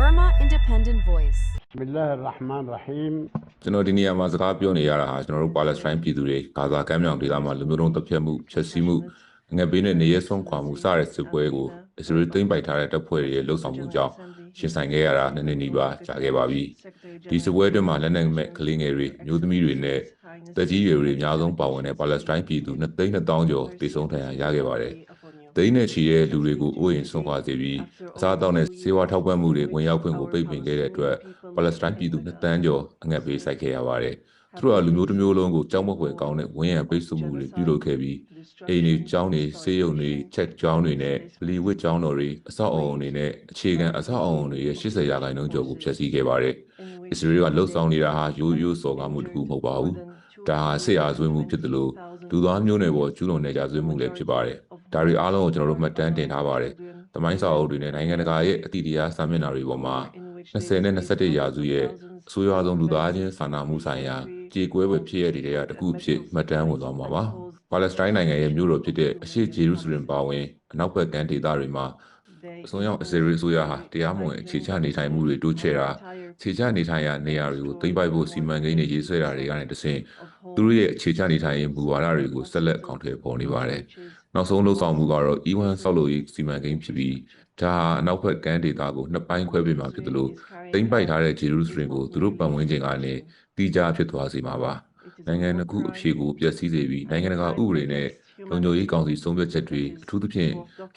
Burma Independent Voice ဘစ်လာဟ်ရာဟ်မန်ရာဟီမ်ကျွန်တော်ဒီနေရာမှာစကားပြောနေရတာဟာကျွန်တော်တို့ပါလက်စတိုင်းပြည်သူတွေဂါဇာကမ်းမြောင်ဒေသမှာလူမျိုးတုံးတပ်ဖြတ်မှုဖျက်ဆီးမှုငွေပေးနဲ့နေရဆုံးခွာမှုစတဲ့စစ်ပွဲကိုအစ္စရေးသိမ်းပိုက်ထားတဲ့တပ်ဖွဲ့တွေရဲ့လှုပ်ဆောင်မှုကြောင့်ရှင်ဆိုင်ခဲ့ရတာနည်းနည်းနီးပါးကြာခဲ့ပါပြီ။ဒီစစ်ပွဲအတွင်းမှာလက်နက်မဲ့ကလေးငယ်တွေမျိုးသမီးတွေနဲ့တက်ကြီးရွယ်တွေအများဆုံးပါဝင်တဲ့ပါလက်စတိုင်းပြည်သူ2,000ကျော်တိစုံထဏ်ရရခဲ့ပါတယ်။ သိန်းနဲ့ချီတဲ့လူတွေကိုအိုးအိမ်ဆုံးခွာစေပြီးအစားအသောက်နဲ့ဆေးဝါးထောက်ပံ့မှုတွေဝင်ရောက်ခွင့်ကိုပိတ်ပင်ခဲ့တဲ့အတွက်ပါလက်စတိုင်းပြည်သူ2တန်းကျော်အငတ်ပေးဆိုင်ခဲ့ရပါတယ်။သူတို့ကလူမျိုးတစ်မျိုးလုံးကိုကြောက်မက်ွယ်ကောင်းတဲ့ဝင်းရံပိတ်ဆို့မှုတွေပြုလုပ်ခဲ့ပြီးအိမ်တွေကျောင်းတွေဆေးရုံတွေချက်ကျောင်းတွေနဲ့လီဝစ်ကျောင်းတော်တွေအဆောက်အအုံတွေနဲ့အခြေခံအဆောက်အအုံတွေရဲ့80ရာခိုင်နှုန်းကျော်ကိုဖျက်ဆီးခဲ့ပါတယ်။အစ္စရေးကလှုပ်ဆောင်နေတာဟာရိုးရိုးစော်ကားမှုတစ်ခုမဟုတ်ပါဘူး။ဒါဟာဆေးအားဆွေးမှုဖြစ်တယ်လို့လူသားမျိုးနွယ်ပေါ်ကျူးလွန်နေကြဆွေးမှုလည်းဖြစ်ပါတယ်။ ဒါတွေအားလုံးကိုကျွန်တော်တို့မှတ်တမ်းတင်ထားပါတယ်။သမိုင်းစာအုပ်တွေနဲ့နိုင်ငံတကာရဲ့အတည်တရားစာမျက်နှာတွေပေါ်မှာ20နဲ့21ရာစုရဲ့အဆိုးရွားဆုံးလူသားချင်းစာနာမှုဆိုင်ရာကြေကွဲပွဲဖြစ်ရတဲ့တွေကတခုဖြစ်မှတ်တမ်းဝင်သွားမှာပါ။ပါလက်စတိုင်းနိုင်ငံရဲ့မြို့တော်ဖြစ်တဲ့အရှေ့ဂျေရုဆလင်ပါဝင်အနောက်ဘက်ကမ်းဒေသတွေမှာအစွန်းရောက်အစ္စရေးအစိုးရဟာတရားမဝင်အခြေချနေထိုင်မှုတွေတိုးချဲ့တာခြေချနေထိုင်ရာနေရာတွေကိုသိမ်းပိုက်ဖို့စီမံကိန်းတွေရေးဆွဲတာတွေကနေတဆင့်သူတို့ရဲ့အခြေချနေထိုင်ရေးမူဝါဒတွေကိုဆက်လက်အကောင့်ထဲပေါ်နေပါတယ်။ နောက်ဆုံးလှုပ်ဆောင်မှုကတော့ E1 ဆောက်လုပ်ရေးစီမံကိန်းဖြစ်ပြီးဒါဟာအနောက်ဘက်ကမ်းဒေသကိုနှစ်ပိုင်းခွဲပေးမှာဖြစ်တယ်လို့သိမ်းပိုက်ထားတဲ့ဂျေရုဆလင်ကိုသူတို့ပတ်ဝန်းကျင်ကနေတီးခြားဖြစ်သွားစေမှာပါ။နိုင်ငံတစ်ခုအဖြစ်ကိုပျက်စီးစေပြီးနိုင်ငံတကာဥပဒေနဲ့လုံခြုံရေးကောင်စီဆုံးဖြတ်ချက်တွေအထူးသဖြင့်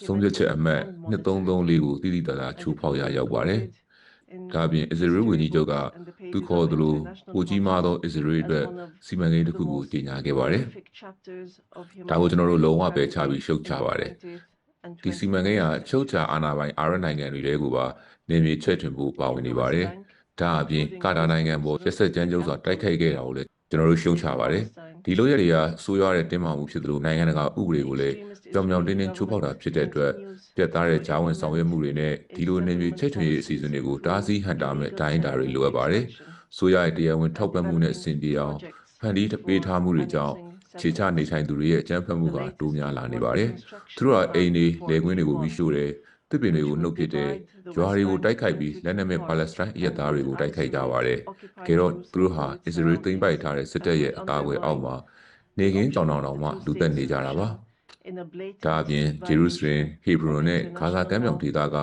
ဆုံးဖြတ်ချက်အမှတ်2334ကိုတည်တည်တသာချိုးဖောက်ရရောက်ပါတယ်။ ဒါအပြင်အစ္စရေးဝန်ကြီးချုပ်ကသူခေါ်သလိုကိုကြီးမားသောအစ္စရေးအတွက်စီမံကိန်းတစ်ခုကိုကြေညာခဲ့ပါတယ်။ဒါကိုကျွန်တော်တို့လုံးဝပယ်ချပြီးရှုတ်ချပါတယ်။ဒီစီမံကိန်းဟာချုပ်ချာအာဏာပိုင်အာရနိုင်ငံတွေတဲကိုပါနေမြေချဲ့ထွင်ဖို့ပါဝင်နေပါတယ်။ဒါအပြင်ကာတာနိုင်ငံပေါ်ရက်ဆက်ကြမ်းကြုတ်စွာတိုက်ခိုက်ခဲ့တာကိုလည်းကျွန်တော်တို့ရှုံချပါတယ်။ ဒီလိုရတွေကဆိုးရွားတဲ့တင်းမာမှုဖြစ်သလိုနိုင်ငံတကာဥပဒေကိုလည်းကြောင်ကြောင်တင်းတင်းချိုးဖောက်တာဖြစ်တဲ့အတွက်ပြတ်သားတဲ့ဂျာဝင်ဆောင်ရွက်မှုတွေနဲ့ဒီလိုနေမြေချဲ့ထွင်ရေးအစီအစဉ်တွေကိုတားဆီးဟန်တာမဲ့တိုင်းတာတွေလိုအပ်ပါတယ်။ဆိုရရဲ့တရားဝင်ထောက်ပံ့မှုနဲ့အဆင်ပြေအောင်ဖန်တီးပေးထားမှုတွေကြောင့်ခြေချနေထိုင်သူတွေရဲ့အကြမ်းဖက်မှုကတိုးများလာနေပါတယ်။သူတို့ကအိမ်တွေလေကွင်းတွေကိုမိရှို့တယ်။ တစ်ပင်တွေကိုနှုတ်ပစ်တယ်။ရွာတွေကိုတိုက်ခိုက်ပြီးလက်နက်မဲ့ပါလက်စတိုင်းအရက်သားတွေကိုတိုက်ခိုက်ကြပါတယ်။ကဲတော့သူတို့ဟာအစ္စရေးသိမ်းပိုက်ထားတဲ့စစ်တပ်ရဲ့အကာအကွယ်အောက်မှာနေကင်းကြောင်တောင်တောင်မှလူသက်နေကြတာပါ။ဒါအပြင်ဂျေရုဆလင်ဟေဘရွန်နဲ့ဂါဇာကမ်းမြောင်ဒေသက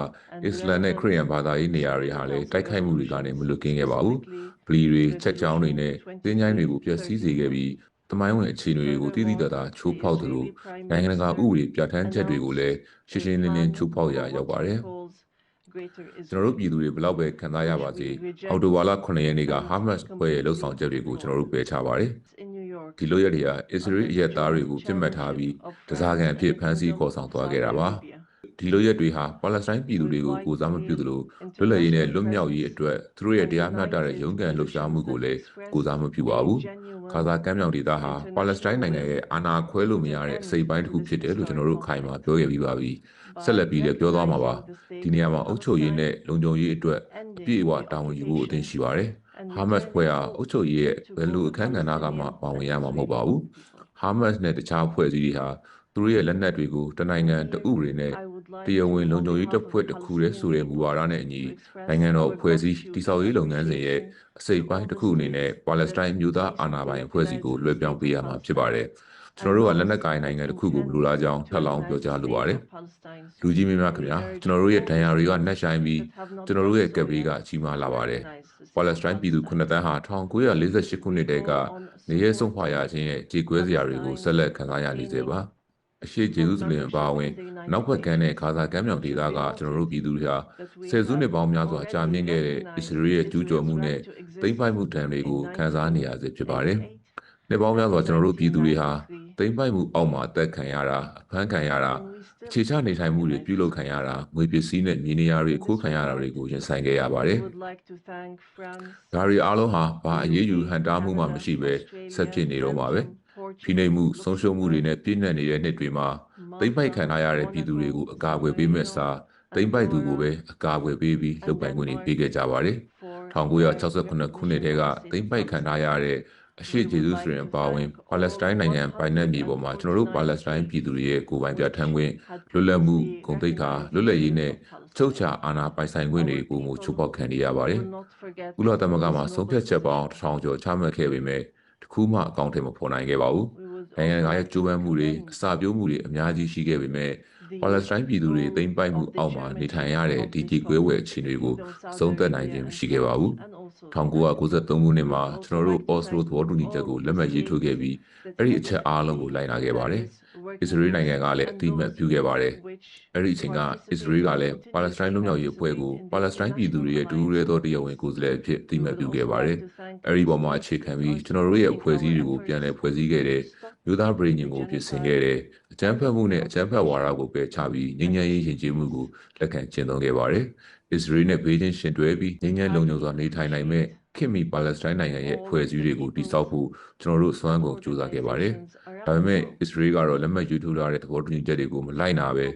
အစ္စလမ်နဲ့ခရစ်ယာန်ဘာသာရေးနေရာတွေဟာလည်းတိုက်ခိုက်မှုတွေကနေမလွတ်ကင်းခဲ့ပါဘူး။ဗလီတွေချက်ချောင်းတွေနဲ့သင်းချိုင်းတွေကိုပျက်စီးစေခဲ့ပြီး တမိုင်းဝင်အခြေအနေတွေကိုတည်တည်တသာချိုးဖောက်သလိုနိုင်ငံတကာဥပဒေပြဋ္ဌာန်းချက်တွေကိုလည်းရှင်းရှင်းလင်းလင်းချိုးဖောက်ရာရောက်ပါတယ်။ကျွန်တော်တို့ပြည်သူတွေဘလောက်ပဲခံစားရပါစေအော်တိုဝါလာ9ရက်နေ့ကဟာမတ်ဖွဲ့ရဲ့လှုပ်ဆောင်ချက်တွေကိုကျွန်တော်တို့ပယ်ချပါတယ်ဒီလိုရက်တွေကအစ္စရေးအရက်သားတွေကိုပြစ်မှတ်ထားပြီးတစားကန်အဖြစ်ဖမ်းဆီးခေါ်ဆောင်သွားခဲ့တာပါဒီလိုရက်တွေဟာပါလက်စတိုင်းပြည်သူတွေကိုကိုစားမပြုသလိုလွတ်လပ်ရေးနဲ့လွတ်မြောက်ရေးအတွက်သူတို့ရဲ့တရားမျှတတဲ့ရုန်းကန်လှုပ်ရှားမှုကိုလည်းကိုစားမပြုပါဘူး ခါသာကမ်းမြောင်ဒေသဟာပါလက်စတိုင်းနိုင်ငံရဲ့အာဏာခွဲလို့မရတဲ့အစိပ်ပိုင်းတစ်ခုဖြစ်တယ်လို့ကျွန်တော်တို့ခိုင်မာပြောရပြီးပါပြီဆက်လက်ပြီးလည်းပြောသွားမှာပါဒီနေရာမှာအုပ်ချုပ်ရေးနဲ့လုံခြုံရေးအတွက်အပြည့်အဝတာဝန်ယူဖို့အသင့်ရှိပါတယ်ဟာမတ်ဖွဲ့ဟာအုပ်ချုပ်ရေးရဲ့ဘယ်လိုအခန်းကဏ္ဍကမှပါဝင်ရမှာမဟုတ်ပါဘူးဟာမတ်နဲ့တခြားဖွဲ့စည်းတွေဟာသူတို့ရဲ့လက်နက်တွေကိုတနိုင်ငံတဥပဒေနဲ့ တရားဝင်လုံခြုံရေးတပ်ဖွဲ့တစ်ခုတည်းဆိုတဲ့မူဝါဒနဲ့အညီနိုင်ငံတော်ဖွဲ့စည်းတည်ဆောက်ရေးလုပ်ငန်းစဉ်ရဲ့အစိပ်ပိုင်းတစ်ခုအနေနဲ့ပါလက်စတိုင်းမျိုးသားအာဏာပိုင်အဖွဲ့အစည်းကိုလွှဲပြောင်းပေးရမှာဖြစ်ပါတယ်ကျွန်တော်တို့ကလက်နက်ကိုင်နိုင်ငံတစ်ခုကိုမလိုလားကြောင်းထပ်လောင်းပြောကြားလိုပါတယ်လူကြီးမင်းများခင်ဗျာကျွန်တော်တို့ရဲ့ဒဏ်ရာတွေကနှက်ဆိုင်ပြီးကျွန်တော်တို့ရဲ့ကပ်ဘေးကကြီးမားလာပါတယ်ပါလက်စတိုင်းပြည်သူ9တန်းဟာ1948ခုနှစ်တည်းကနေရဲဆုံးခွာရခြင်းရဲ့ကြေကွဲစရာတွေကိုဆက်လက်ခံစားရနေသေးပါ အရှိဂျေရုဆလင်အပါအဝင်နောက်ဘက်ကမ်းနဲ့ခါသာကမ်းမြောင်ဒေသကကျွန်တော်တို့ပြည်သူတွေဟာဆယ်စုနှစ်ပေါင်းများစွာကြာမြင့်ခဲ့တဲ့အစ္စရေးရဲ့ကျူးကျော်မှုနဲ့သိမ်းပိုက်မှုတံတွေကိုခံစားနေရစေဖြစ်ပါတယ်။နှစ်ပေါင်းများစွာကျွန်တော်တို့ပြည်သူတွေဟာသိမ်းပိုက်မှုအောက်မှာအသက်ခံရတာအဖမ်းခံရတာအခြေချနေထိုင်မှုတွေပြုလုပ်ခံရတာငွေပစ္စည်းနဲ့မြေနေရာတွေခိုးခံရတာတွေကိုရင်ဆိုင်ခဲ့ရပါတယ်။ဒါတွေအားလုံးဟာဘာအရေးယူဟန်တားမှုမှမရှိဘဲဆက်ဖြစ်နေတော့မှာပဲ။ ဖိနှိပ်မှုဆုံးရှုံးမှုတွေနဲ့ပြည့်နှက်နေတဲ့နှစ်တွေမှာသိမ့်ပိုက်ခံထားရတဲ့ပြည်သူတွေကိုအကာအကွယ်ပေးမဲ့စားသိမ့်ပိုက်သူကိုပဲအကာအကွယ်ပေးပြီးလုပ်ပိုင်ခွင့်တွေပေးခဲ့ကြပါတယ်။1968ခုနှစ်တည်းကသိမ့်ပိုက်ခံထားရတဲ့အရှိဂျေဇုစရင်ပါဝင်ပါလက်စတိုင်းနိုင်ငံပိုင်နယ်မြေပေါ်မှာကျွန်တော်တို့ပါလက်စတိုင်းပြည်သူတွေရဲ့ကိုယ်ပိုင်ပြဋ္ဌာန်းခွင့်လွတ်လပ်မှုဂုဏ်သိက္ခာလွတ်လပ်ရေးနဲ့ချုပ်ချာအာဏာပိုင်ဆိုင်ခွင့်တွေကိုမှုချိုးဖောက်ခံနေရပါတယ်။ကုလသမဂ္ဂမှာဆုံးဖြတ်ချက်ပေါင်းတစ်ထောင်ကျော်ချမှတ်ခဲ့ပေမဲ့ တခုမှအကောင့်ထဲမဖော်နိုင်ခဲ့ပါဘူး။နိုင်ငံတကာရဲ့ကြိုးပမ်းမှုတွေအစာပြိုးမှုတွေအများကြီးရှိခဲ့ပေမဲ့ပါလက်စတိုင်းပြည်သူတွေသိမ်းပိုက်မှုအောက်မှာနေထိုင်ရတဲ့ဒီကြီးကွဲဝဲအခြေအနေကိုဆုံးသက်နိုင်ခြင်းမရှိခဲ့ပါဘူး။1993ခုနှစ်မှာကျွန်တော်တို့ Oslo သဘောတူညီချက်ကိုလက်မှတ်ရေးထိုးခဲ့ပြီးအဲ့ဒီအချက်အားလုံးကိုလိုက်နာခဲ့ပါတယ်။ အစ္စရေးနိုင်ငံကလည်းအတိအမှတ်ပြုခဲ့ပါတယ်။အဲ့ဒီအချိန်ကအစ္စရေးကလည်းပါလက်စတိုင်းလူမျိုးရေးအဖွဲ့ကိုပါလက်စတိုင်းပြည်သူတွေရဲ့ဒူးရဲသောတရားဝင်ကိုယ်စားလှယ်အဖြစ်အတိအမှတ်ပြုခဲ့ပါတယ်။အဲ့ဒီပေါ်မှာအခြေခံပြီးကျွန်တော်တို့ရဲ့အဖွဲ့အစည်းတွေကိုပြန်လည်ဖွဲ့စည်းခဲ့တဲ့မြို့သားပြည်ညင်ကိုပြင်ဆင်ခဲ့တဲ့အကြမ်းဖက်မှုနဲ့အကြမ်းဖက်ဝါဒကိုပယ်ချပြီးငြိမ်းချမ်းရေးယဉ်ကျေးမှုကိုလက်ခံကျင့်သုံးခဲ့ပါတယ်။အစ္စရေးနဲ့ဘေးချင်းရှင်တွဲပြီးငြိမ်းချမ်းလုံခြုံစွာနေထိုင်နိုင်မဲ့ ခင်မီပါလက်စတိုင်းနိုင်ငံရဲ့ဖွဲ့စည်းတွေကိုတည်ဆောက်ဖို့ကျွန်တော်တို့စွမ်းကုန်ကြိုးစားခဲ့ပါတယ်။ဒါပေမဲ့အစ္စရေးကတော့လက်မှတ်ရေးထိုးထားတဲ့သဘောတူညီချက်တွေကိုမလိုက်နာပဲ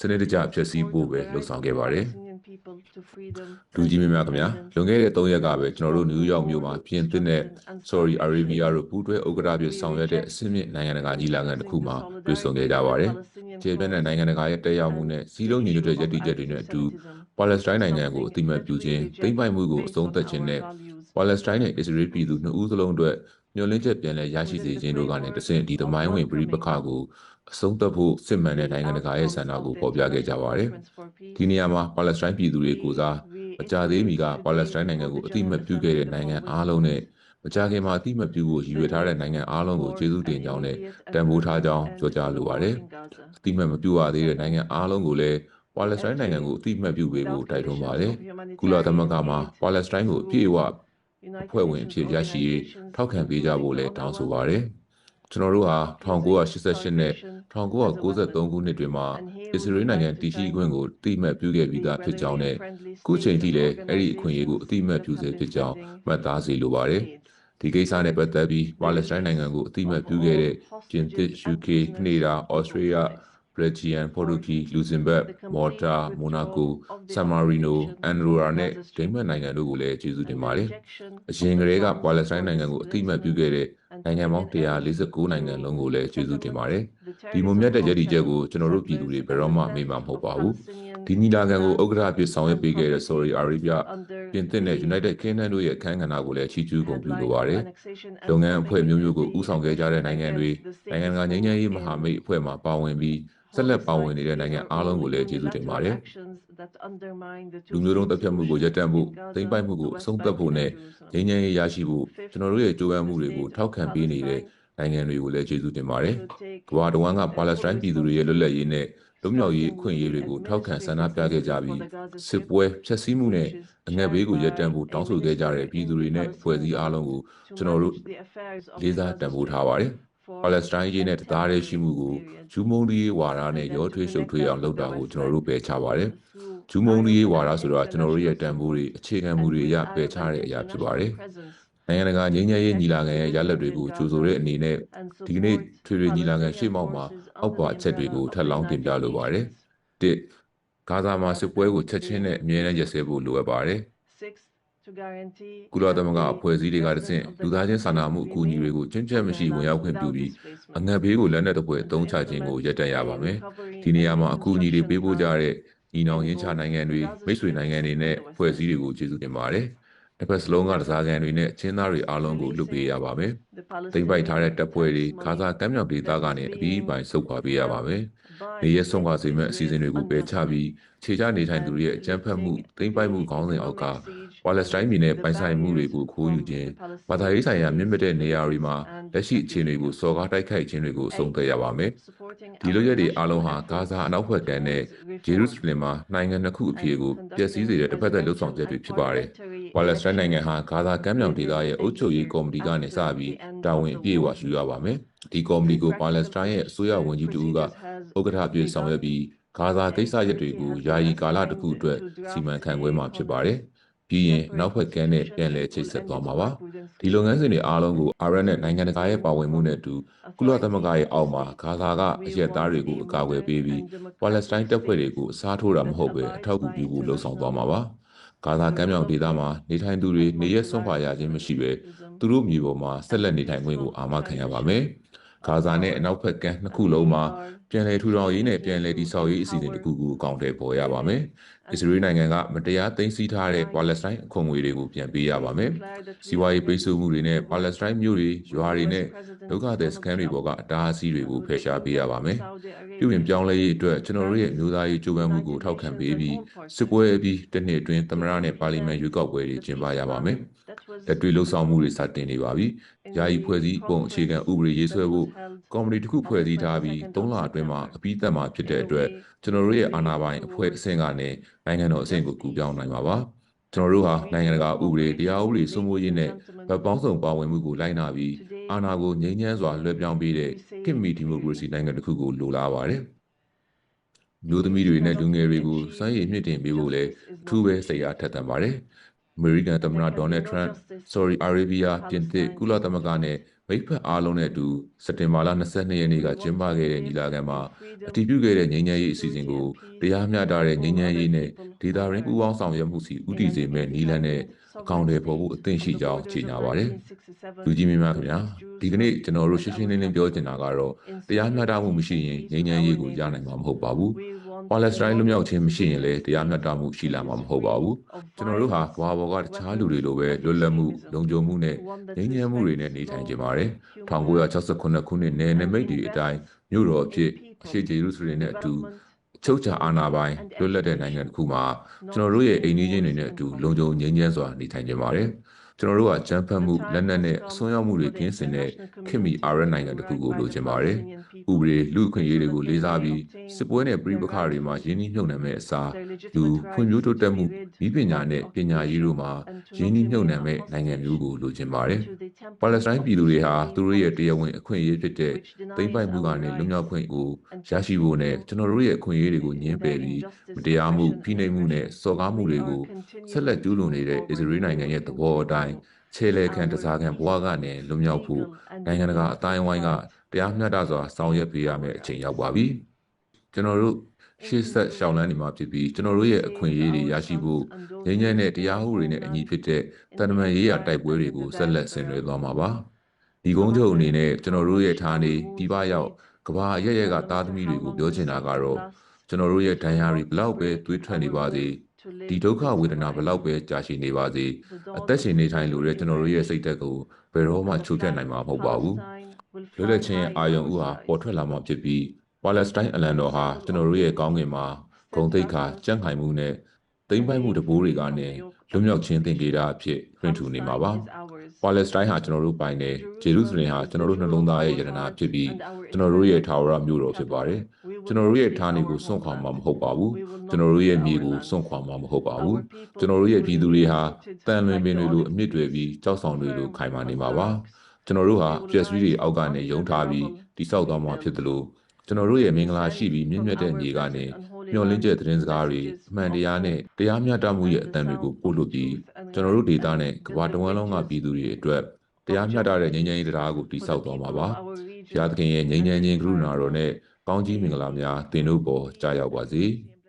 စနစ်တကျဖျက်ဆီးဖို့ပဲလှုံ့ဆော်ခဲ့ပါတယ်။လူကြီးမင်းများခင်ဗျာလွန်ခဲ့တဲ့3ရက်ကပဲကျွန်တော်တို့နယူးယောက်မြို့မှာပြင်သစ်နဲ့ Saudi Arabia တို့ပူးတွဲဥက္ကဋ္ဌဖြစ်ဆောင်ရွက်တဲ့အစင်းမြင့်နိုင်ငံတကာကြီးလာခံတစ်ခုမှာတွေ့ဆုံခဲ့ကြပါတယ်။ကျေပြန့်တဲ့နိုင်ငံတကာရဲ့တက်ရောက်မှုနဲ့စီးလုံးညီညွတ်တဲ့ရည်တည်ချက်တွေနဲ့အတူပါလက်စတိုင်းနိုင်ငံကိုအတိမတ်ပြုခြင်းသိမ့်ပိုက်မှုကိုအဆုံးသတ်ခြင်းနဲ့ ပါလက်စတိုင်းနဲ့အစ္စရေးပြည်သူနှစ်ဦးစလုံးအတွက်ညှို့လင်းချက်ပြန်လည်ရရှိစေခြင်းတို့ကနေတဆင့်ဒီသမိုင်းဝင်ပြည်ပခါကိုအဆုံးသတ်ဖို့စစ်မှန်တဲ့နိုင်ငံတကာရဲ့ဆန္ဒကိုပေါ်ပြခဲ့ကြပါတယ်။ဒီနေရာမှာပါလက်စတိုင်းပြည်သူတွေကိုစားမကြသေးမီကပါလက်စတိုင်းနိုင်ငံကိုအတိမတ်ပြုခဲ့တဲ့နိုင်ငံအားလုံးနဲ့မကြခင်မှာအတိမတ်ပြုဖို့ရည်ရွယ်ထားတဲ့နိုင်ငံအားလုံးကိုကျေးဇူးတင်ကြောင်းနဲ့တန်ဖိုးထားကြောင်းပြောကြားလိုပါတယ်။အတိမတ်မပြုရသေးတဲ့နိုင်ငံအားလုံးကိုလည်းပါလက်စတိုင်းနိုင်ငံကိုအတိမတ်ပြုပေးဖို့တိုက်တွန်းပါတယ်။ကုလသမဂ္ဂမှာပါလက်စတိုင်းကိုအပြည့်အဝအ ဖွဲ့ဝင်အဖြစ်ရရှိရေးထောက်ခံပေးကြဖို့လည်းတောင်းဆိုပါတယ်။ကျွန်တော်တို့ဟာ1988နဲ့1993ခုနှစ်တွင်မှာအစ္စရေးနိုင်ငံတည်ရှိခွင့်ကိုတိမှတ်ပြုခဲ့ပြီးသားဖြစ်ကြောင်းနဲ့ခုချိန်ထိလည်းအဲ့ဒီအခွင့်အရေးကိုအတိမတ်ပြုစေဖြစ်ကြောင်းမှတ်သားစေလိုပါတယ်။ဒီကိစ္စနဲ့ပတ်သက်ပြီးပါလက်စတိုင်းနိုင်ငံကိုအတိမတ်ပြုခဲ့တဲ့ပြင်သစ် UK ကနေဒါဩ စတြေးလျဘယ်ဂျီယန်ပေါ်တူဂီလူဇင်ဘတ်မော်တာမိုနာကိုဆန်မာရီနိုအန်ဒရိုရာနဲ့ဒိန်းမတ်နိုင်ငံတို့ကိုလည်းကျေးဇူးတင်ပါတယ်။အရင်ကတည်းကပါလက်စတိုင်းနိုင်ငံကိုအတိမတ်ပြုခဲ့တဲ့နိုင်ငံပေါင်း149နိုင်ငံလုံးကိုလည်းကျေးဇူးတင်ပါတယ်။ဒီမုံမြတ်တဲ့ရည်တည်ချက်ကိုကျွန်တော်တို့ပြည်သူတွေဘယ်တော့မှမေ့မှာမဟုတ်ပါဘူး။ဒီညီလာခံကိုဥက္ကဋ္ဌအဖြစ်ဆောင်ရွက်ပေးခဲ့တဲ့ Saudi Arabia ပြင်သစ်နဲ့ United Kingdom တို့ရဲ့အခမ်းအနားကိုလည်းချီးကျူးဂုဏ်ပြုလိုပါတယ်။လုပ်ငန်းအဖွဲ့မျိုးမျိုးကိုဦးဆောင်ခဲ့ကြတဲ့နိုင်ငံတွေနိုင်ငံတကာငြိမ်းချမ်းရေးမဟာမိတ်အဖွဲ့မှာပါဝင်ပြီး ဆက်လက်ပါဝင်နေတဲ့နိုင်ငံအားလုံးကိုလည်းကျေးဇူးတင်ပါတယ်။လူမျိုးတုံးတပ်ဖြတ်မှုကိုရပ်တန့်ဖို့သိမ်းပိုက်မှုကိုအဆုံးသတ်ဖို့နဲ့ငြိမ်းချမ်းရေးရရှိဖို့ကျွန်တော်တို့ရဲ့ကြိုးပမ်းမှုတွေကိုထောက်ခံပေးနေတဲ့နိုင်ငံတွေကိုလည်းကျေးဇူးတင်ပါတယ်။ကမ္ဘာတဝန်းကပါလက်စတိုင်းပြည်သူတွေရဲ့လွတ်လပ်ရေးနဲ့လူမျိုးရေးအခွင့်အရေးတွေကိုထောက်ခံဆန္ဒပြခဲ့ကြပြီးစစ်ပွဲဖျက်ဆီးမှုနဲ့အငတ်ဘေးကိုရပ်တန့်ဖို့တောင်းဆိုခဲ့ကြတဲ့ပြည်သူတွေနဲ့ဖွဲ့စည်းအားလုံးကိုကျွန်တော်တို့လေးစားတန်ဖိုးထားပါတယ်။ ပါလက်စတိုင်းရေးနဲ့တသားတည်းရှိမှုကိုဂျူးမုံဒီဝါဒနဲ့ရောထွေးရှုပ်ထွေးအောင်လုပ်တာကိုကျွန်တော်တို့ပယ်ချပါတယ်။ဂျူးမုံဒီဝါဒဆိုတော့ကျွန်တော်တို့ရဲ့တန်ဖိုးတွေအခြေခံမှုတွေအရပယ်ချတဲ့အရာဖြစ်ပါတယ်။နိုင်ငံတကာငြိမ်းချမ်းရေးညီလာခံရဲ့ရလဒ်တွေကိုကြိုဆိုတဲ့အနေနဲ့ဒီကနေ့ထွေထွေညီလာခံရှေ့မှောက်မှာအောက်ပါအချက်တွေကိုထပ်လောင်းတင်ပြလိုပါတယ်။တစ်ဂါဇာမှာစစ်ပွဲကိုချက်ချင်းနဲ့အမြဲတမ်းရစဲဖို့လိုအပ်ပါတယ်။ ကုလသမဂ္ဂအဖွဲ့အစည်းတွေကတဆင့်လူသားချင်းစာနာမှုအကူအညီတွေကိုချင်းချက်မရှိဝင်ရောက်ခွင့်ပြုပြီးအငတ်ဘေးကိုလက်နက်တစ်ပွဲအသုံးချခြင်းကိုရပ်တန့်ရပါမယ်။ဒီနေရာမှာအကူအညီတွေပေးပို့ကြတဲ့ညီနောင်ရင်းချနိုင်ငံတွေမိတ်ဆွေနိုင်ငံတွေနဲ့အဖွဲ့အစည်းတွေကိုကျေးဇူးတင်ပါတယ်။တစ်ဖက်စလုံးကတစားကန်တွေနဲ့ချင်းသားတွေအားလုံးကိုလွတ်ပေးရပါမယ်။တိမ့်ပိုက်ထားတဲ့တပ်ဖွဲ့တွေခါစားကမ်းမြောင်ဒေသကနေအပြီးပိုင်ဆုတ်ခွာပေးရပါမယ်။နေရဆုံးခွာစေမဲ့အစီအစဉ်တွေကိုပယ်ချပြီးခြေချနေထိုင်သူတွေရဲ့အကြမ်းဖက်မှုတိမ့်ပိုက်မှုခေါင်းစဉ်အောက်က ပါလက်စတိုင်းပြည်နဲ့ပိုင်ဆိုင်မှုတွေကိုခိုးယူခြင်းဘာသာရေးဆိုင်ရာမြင့်မြတ်တဲ့နေရာတွေမှာလက်ရှိအခြေအနေကိုစော်ကားတိုက်ခိုက်ခြင်းတွေကိုအဆုံးသတ်ရပါမယ်။ဒီလိုရက်တွေအားလုံးဟာဂါဇာအနောက်ဘက်ကမ်းနဲ့ဂျေရုဆလင်မှာနိုင်ငံနှစ်ခုအဖြစ်ကိုပျက်စီးစေတဲ့တစ်ဖက်သက်လှုပ်ဆောင်ချက်တွေဖြစ်ပါတယ်။ပါလက်စတိုင်းနိုင်ငံဟာဂါဇာကမ်းမြောင်ဒေသရဲ့အုပ်ချုပ်ရေးကော်မတီကနေစပြီးတာဝန်အပြည့်အဝယူရပါမယ်။ဒီကော်မတီကိုပါလက်စတိုင်းရဲ့အစိုးရဝန်ကြီးတူကဥက္ကဋ္ဌအဖြစ်ဆောင်ရွက်ပြီးဂါဇာကိစ္စရပ်တွေကိုယာယီကာလတစ်ခုအတွက်စီမံခန့်ခွဲမှာဖြစ်ပါတယ်။ ပြီးရင်နောက်ဘက်ကန်းနဲ့ပြန်လည်ချိတ်ဆက်သွားမှာပါဒီလုပ်ငန်းစဉ်တွေအားလုံးကိုအာရန်နဲ့နိုင်ငံတကာရဲ့ပါဝင်မှုနဲ့အတူကုလသမဂ္ဂရဲ့အောက်မှာဂါဇာကအရက်သားတွေကိုအကာအကွယ်ပေးပြီးပါလက်စတိုင်းတပ်ဖွဲ့တွေကိုအစားထိုးတာမဟုတ်ပဲအထောက်အကူပြုဖို့လှုံ့ဆော်သွားမှာပါဂါဇာကမ်းမြောင်ဒေသမှာနေထိုင်သူတွေနေရက်ဆုံးခွာရခြင်းမရှိပဲသူတို့မြေပေါ်မှာဆက်လက်နေထိုင်ခွင့်ကိုအာမခံရပါမယ်။ဂါဇာနဲ့အနောက်ဘက်ကမ်းနှစ်ခုလုံးမှာပြန်လည်ထူထောင်ရေးနဲ့ပြန်လည်တည်ဆောက်ရေးအစီအစဉ်တစ်ခုခုအကောင့်ထဲပေါ်ရပါမယ်။ အစ္စရေးနိုင်ငံကမတရားသိမ်းဆည်းထားတဲ့ပါလက်စတိုင်းအခွင့်အရေးတွေကိုပြန်ပေးရပါမယ်။စီးပွားရေးပိတ်ဆို့မှုတွေနဲ့ပါလက်စတိုင်းမြို့တွေရွာတွေနဲ့ဒုက္ခသည်စခန်းတွေပေါ်ကအတားအဆီးတွေကိုဖယ်ရှားပေးရပါမယ်။ပြုပြင်ပြောင်းလဲရေးအတွက်ကျွန်တော်တို့ရဲ့မျိုးသားရေးကြိုးပမ်းမှုကိုထောက်ခံပေးပြီးစစ်ပွဲအပြီးတစ်နှစ်အတွင်းသမ္မတနဲ့ပါလီမန်ရွေးကောက်ပွဲတွေကျင်းပရပါမယ်။ လက်တွေ့လှုပ်ဆောင်မှုတွေစတင်နေပါပြီ။ယာယီဖွဲ့စည်းပုံအခြေခံဥပဒေရေးဆွဲဖို့ကော်မတီတစ်ခုဖွဲ့စည်းထားပြီး၃လအတွင်းမှာအပြီးသတ်မှာဖြစ်တဲ့အတွက်ကျွန်တော်တို့ရဲ့အာဏာပိုင်အဖွဲ့အဆင့်ကနေနိုင်ငံတော်အဆင့်ကိုကူပြောင်းနိုင်ပါပါ။ကျွန်တော်တို့ဟာနိုင်ငံတကာဥပဒေတရားဥပဒေစိုးမိုးရေးနဲ့ဗတ်ပေါင်းစုံပါဝင်မှုကိုလိုက်နာပြီးအာဏာကိုငြိမ်းချမ်းစွာလွှဲပြောင်းပေးတဲ့ကိမီဒီမိုကရေစီနိုင်ငံတစ်ခုကိုလိုလားပါတယ်။မျိုးသမီးတွေနဲ့လူငယ်တွေကိုစွမ်းရည်မြင့်တင်ပေးဖို့လည်းအထူးပဲစိတ်အားထက်သန်ပါတယ်။ အမေရိကန်သမ္မတဒေါ်နယ်ထရန့်ဆော်ဒီအာရေဗီးယားပြင်သစ်ကုလသမဂ္ဂနဲ့မိတ်ဖက်အားလုံးနဲ့အတူစက်တင်ဘာလ22ရက်နေ့ကကျင်းပခဲ့တဲ့ညီလာခံမှာအတည်ပြုခဲ့တဲ့ငြိမ်းချမ်းရေးအစီအစဉ်ကိုတရားမျှတတဲ့ငြိမ်းချမ်းရေးနဲ့ဒေသရင်းပူးပေါင်းဆောင်ရွက်မှုစီဥတည်စေမဲ့နည်းလမ်းနဲ့အကောင့်တွေပေါ်ဖို့အသင့်ရှိကြောင်းကြေညာပါတယ်။လူကြီးမင်းများခင်ဗျာဒီကနေ့ကျွန်တော်တို့ရှင်းရှင်းလင်းလင်းပြောချင်တာကတော့တရားမျှတမှုမရှိရင်ငြိမ်းချမ်းရေးကိုရနိုင်မှာမဟုတ်ပါဘူး။ ပါလက်စတိုင်းလူမျိုးချင်းမရှိရင်လည်းတရားမျှတမှုရှိလာမှာမဟုတ်ပါဘူးကျွန်တော်တို့ဟာဘွာဘော်ကတခြားလူတွေလိုပဲလွတ်လပ်မှုလုံခြုံမှုနဲ့ငြိမ်းချမ်းမှုတွေနဲ့နေထိုင်ကြပါတယ်1968ခုနှစ်နယ်နိမိတ်တွေအတိုင်းမြို့တော်အဖြစ်အရှိဂျေရုဆလင်နဲ့အတူအချုပ်ချာအာဏာပိုင်လွတ်လပ်တဲ့နိုင်ငံတစ်ခုမှာကျွန်တော်တို့ရဲ့အိမ်ကြီးချင်းတွေနဲ့အတူလုံခြုံငြိမ်းချမ်းစွာနေထိုင်ကြပါတယ် ကျွန်တော်တို့ကကြမ်းဖက်မှုလက်နက်နဲ့အစွန်းရောက်မှုတွေကင်းစင်တဲ့ခင်မီအာရနိုင်ငံတစ်ခုကိုလိုချင်ပါတယ်။ဥပဒေလူအခွင့်အရေးတွေကိုလေးစားပြီးစစ်ပွဲနဲ့ပြည်ပခါတွေမှာရင်းနှီးမြှုပ်နှံမဲ့အစားလူဖွံ့ဖြိုးတိုးတက်မှုဤပညာနဲ့ပညာရေးတို့မှာရင်းနှီးမြှုပ်နှံမဲ့နိုင်ငံမျိုးကိုလိုချင်ပါတယ်။ပါလက်စတိုင်းပြည်သူတွေဟာသူတို့ရဲ့တရားဝင်အခွင့်အရေးဖြစ်တဲ့သိမ့်ပိုက်မှုကနေလွတ်မြောက်ခွင့်ကိုရရှိဖို့နဲ့ကျွန်တော်တို့ရဲ့အခွင့်အရေးတွေကိုညှင်းပယ်ပြီးမတရားမှုဖိနှိပ်မှုနဲ့စော်ကားမှုတွေကိုဆက်လက်ကျူးလွန်နေတဲ့အစ္စရေးနိုင်ငံရဲ့သဘောအတိုင်းခြေလေခံတစားခံဘဝကနေလွတ်မြောက်ဖို့နိုင်ငံတကာအတိုင်းအဝိုင်းကတရားမျှတစွာဆောင်ရွက်ပေးရမယ့်အချိန်ရောက်ပါပြီကျွန်တော်တို့ရှေ့ဆက်ရှောင်းလန်းနေမှာဖြစ်ပြီးကျွန်တော်တို့ရဲ့အခွင့်အရေးတွေရရှိဖို့ငြိမ်းချမ်းတဲ့တရားဥပဒေနဲ့အညီဖြစ်တဲ့တန်တမန်ရေးရာတိုက်ပွဲတွေကိုဆက်လက်ဆင်နွှဲသွားမှာပါဒီကုန်းချုပ်အနေနဲ့ကျွန်တော်တို့ရဲ့ဌာနေဒီပရောက်ကဘာရရက်ကသားသမီးတွေကိုပြောချင်တာကတော့ကျွန်တော်တို့ရဲ့ဒဏ်ရာတွေဘလောက်ပဲသွေးထွက်နေပါစေ ဒီဒုက္ခဝေဒနာဘလောက်ပဲကြာရှည်နေပါစေအသက်ရှင်နေထိုင်လို့တဲ့ကျွန်တော်တို့ရဲ့စိတ်သက်ကိုဘယ်တော့မှချိုးဖျက်နိုင်မှာမဟုတ်ပါဘူးလွတ်လပ်ခြင်းအာယုံဥဟာပေါ်ထွက်လာမှာဖြစ်ပြီးပါလက်စတိုင်းအလန်တော်ဟာကျွန်တော်တို့ရဲ့ကောင်းကင်မှာဂုံတိတ်ခါကြန့်ခိုင်မှုနဲ့တိမ့်ပိုက်မှုတဘိုးတွေကနေ လွတ်မြောက်ခြင်းသင်္ကေတအဖြစ်ဖွင့်ထူနေမှာပါပါလက်စတိုင်းဟာကျွန်တော်တို့ပိုင်တယ်ဂျေရုဆလင်ဟာကျွန်တော်တို့နှလုံးသားရဲ့ယတနာဖြစ်ပြီးကျွန်တော်တို့ရဲ့ထာဝရမြို့တော်ဖြစ်ပါတယ်ကျွန်တော်တို့ရဲ့ဌာနေကိုစွန့်ခွာမှာမဟုတ်ပါဘူးကျွန်တော်တို့ရဲ့မြေကိုစွန့်ခွာမှာမဟုတ်ပါဘူးကျွန်တော်တို့ရဲ့ပြည်သူတွေဟာတန်လွင်ပင်တွေလိုအမြင့်တွေပြီးကြောက်ဆောင်တွေလိုခိုင်မာနေမှာပါကျွန်တော်တို့ဟာပျက်စီးတွေအောက်ကနေယုံထားပြီးတိဆောက်သွားမှာဖြစ်တယ်လို့ကျွန်တော်တို့ရဲ့မင်္ဂလာရှိပြီးမြင့်မြတ်တဲ့မြေကနေ မျော်လင့်ချက်သတင်းစကားတွေအမှန်တရားနဲ့တရားမျှတမှုရဲ့အတန်တွေကိုပို့လို့ပြီးကျွန်တော်တို့ဒေတာနဲ့ကမ္ဘာတဝန်းလုံးကပြည်သူတွေအတွက်တရားမျှတတဲ့ငြိမ်းချမ်းရေးတရားကိုတိဆောက်သွားမှာပါ။ဘုရားသခင်ရဲ့ငြိမ်းချမ်းခြင်းကရုဏာတော်နဲ့ကောင်းကြီးမင်္ဂလာများတင်တို့ပေါ်ကြားရောက်ပါစေ။